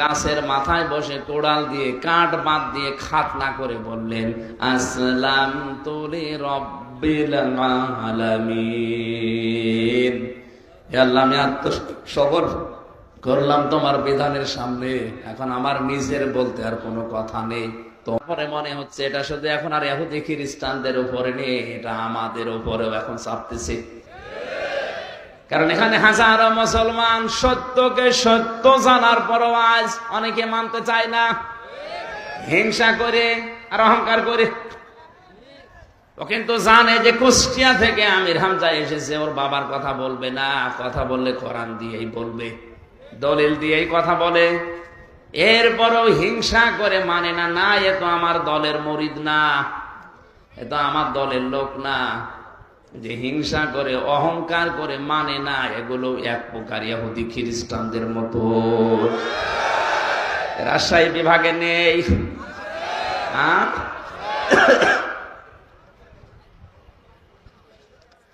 গাছের মাথায় বসে কোড়াল দিয়ে কাঠ বাঁধ দিয়ে খাতনা করে বললেন, আসলাম তোলে রব্বিল আলামিন। আমি আত্মসবর করলাম তোমার বিধানের সামনে। এখন আমার নিজের বলতে আর কোনো কথা নেই। তোমার মনে হচ্ছে এটা শুধু এখন আর এহুদি খ্রিস্টানদের উপরে নেই, এটা আমাদের উপরেও এখন চাপতেছে কারণ এখানে হাজারো মুসলমান সত্যকে সত্য জানার পরও আজ অনেকে মানতে চায় না। হিংসা করে আর অহংকার করে। ও কিন্তু জানে যে কুষ্টিয়া থেকে আমির হামজা এসেছে, ওর বাবার কথা বলবে না, কথা বললে কোরআন দিয়েই বলবে, দলিল দিয়েই কথা বলে। এরপরও হিংসা করে মানে না না, এ তো আমার দলের মরিদ না, এ তো আমার দলের লোক না। যে হিংসা করে, অহংকার করে মানে না, এগুলো এক প্রকার ইহুদি খ্রিস্টানদের মতো। রাজশাহী বিভাগে নেই?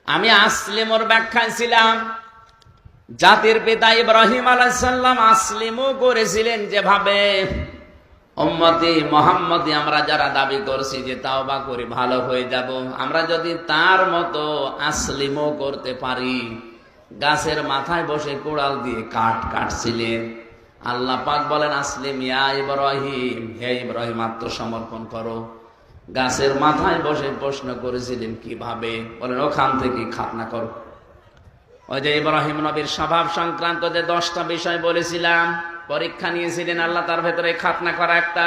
আমি আসলিম ওর ব্যাখ্যায় ছিলাম। জাতির পিতা ইব্রাহিম আলাইসাল্লাম আসলিমও করেছিলেন যেভাবে উম্মতি মোহাম্মদি আমরা যারা দাবি করছি যে তাও বা করি, ভালো হয়ে যাব। আমরা যদি তার মতো আসলিমও করতে পারি, গাছের মাথায় বসে কোড়াল দিয়ে কাঠ কাটছিলেন। আল্লাহ পাক বলেন, আসলিম ইয়া ইব্রাহিম। হে ইব্রাহিম, আত্মসমর্পণ করো। গাছের মাথায় বসে প্রশ্ন করেছিলেন, কীভাবে? বলেন, ওখান থেকে খাতনা করো। ওই যে ইব্রাহিম নবীর স্বভাব সংক্রান্ত যে দশটা বিষয় বলেছিলাম পরীক্ষা নিয়েছিলেন, আল্লাহ তার ভেতরে খাতনা করা একটা।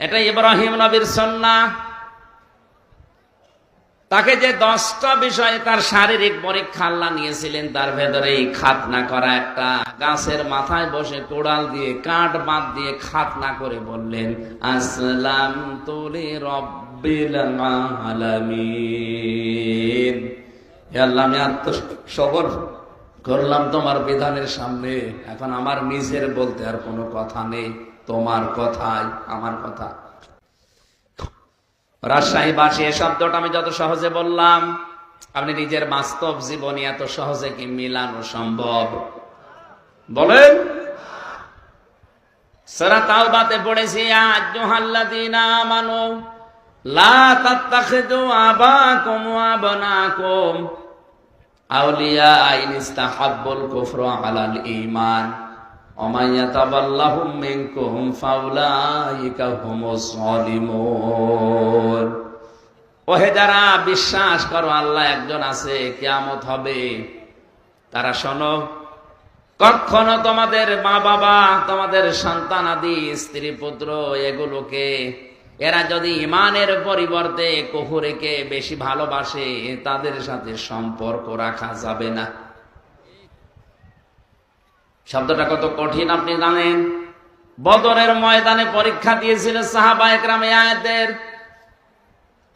এটা ইব্রাহিম নবীর সন্না। তাকে যে দশটা বিষয় তার শারীরিক পরীক্ষা আল্লাহ নিয়েছিলেন, তার ভেতরে এই খাতনা করা একটা। গাছের মাথায় বসে কোড়াল দিয়ে, কাঠ বাঁধ দিয়ে খাতনা করে বললেন, আসলাম তোলে রব্বিল আলামিন। আল্লাহ, আমি আত্মসবর করলাম তোমার বিধানের সামনে। এখন আমার নিজের বলতে আর কোনো কথা নেই। তোমার কথাই আমার কথা। রাজশাহী বাসী, এ শব্দটা আমি যত সহজে বললাম, আপনি নিজের বাস্তব জীবনে এত সহজে কি মিলানো সম্ভব? বলেন। সারা তাওবাতে পড়েছি আজ জোহাল্লাদিনা আমানু, লা তাত্তাখিদু আবাকুম ওয়া আবনাকুম। যারা বিশ্বাস করো আল্লাহ একজন আছে, কিয়ামত হবে। তারা শোনো, কখনো তোমাদের মা বাবা তোমাদের সন্তান আদি স্ত্রী পুত্র এগুলোকে এরা যদি ইমানের পরিবর্তে কুহুরেকে বেশি ভালোবাসে, তাদের সাথে সম্পর্ক রাখা যাবে না। শব্দটা কত কঠিন আপনি জানেন? বদরের ময়দানে পরীক্ষা দিয়েছিল সাহাবা একরামে আয়াতের।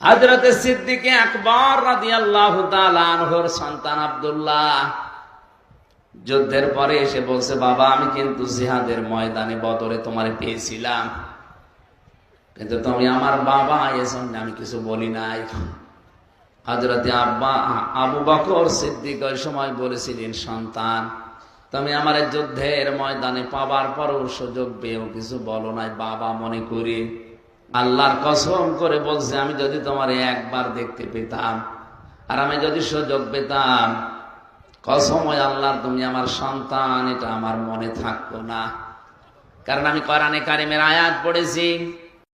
হাজরতে সিদ্দিকে আকবর রাদিয়াল্লাহু তাআলা আনহুর সন্তান আব্দুল্লাহ যুদ্ধের পরে এসে বলছে, বাবা, আমি কিন্তু জিহাদের ময়দানে বদরে তোমারে পেয়েছিলাম। কিন্তু তুমি আমার বাবা এজন্য আমি কিছু বলি নাই। হজরতে আব্বা, আবু বকর সিদ্দিক ওই সময় বলেছিলেন, সন্তান, তুমি আমার যুদ্ধের ময়দানে পাবার পরও সুযোগ পেয়েও কিছু বলো নাই, বাবা মনে করি। আল্লাহর কসম করে বলছে, আমি যদি তোমার একবার দেখতে পেতাম, আর আমি যদি সুযোগ পেতাম, কসম ওই আল্লাহর, তুমি আমার সন্তান, এটা আমার মনে থাকতো না। কারণ আমি কোরআনে কারিমের আয়াত পড়েছি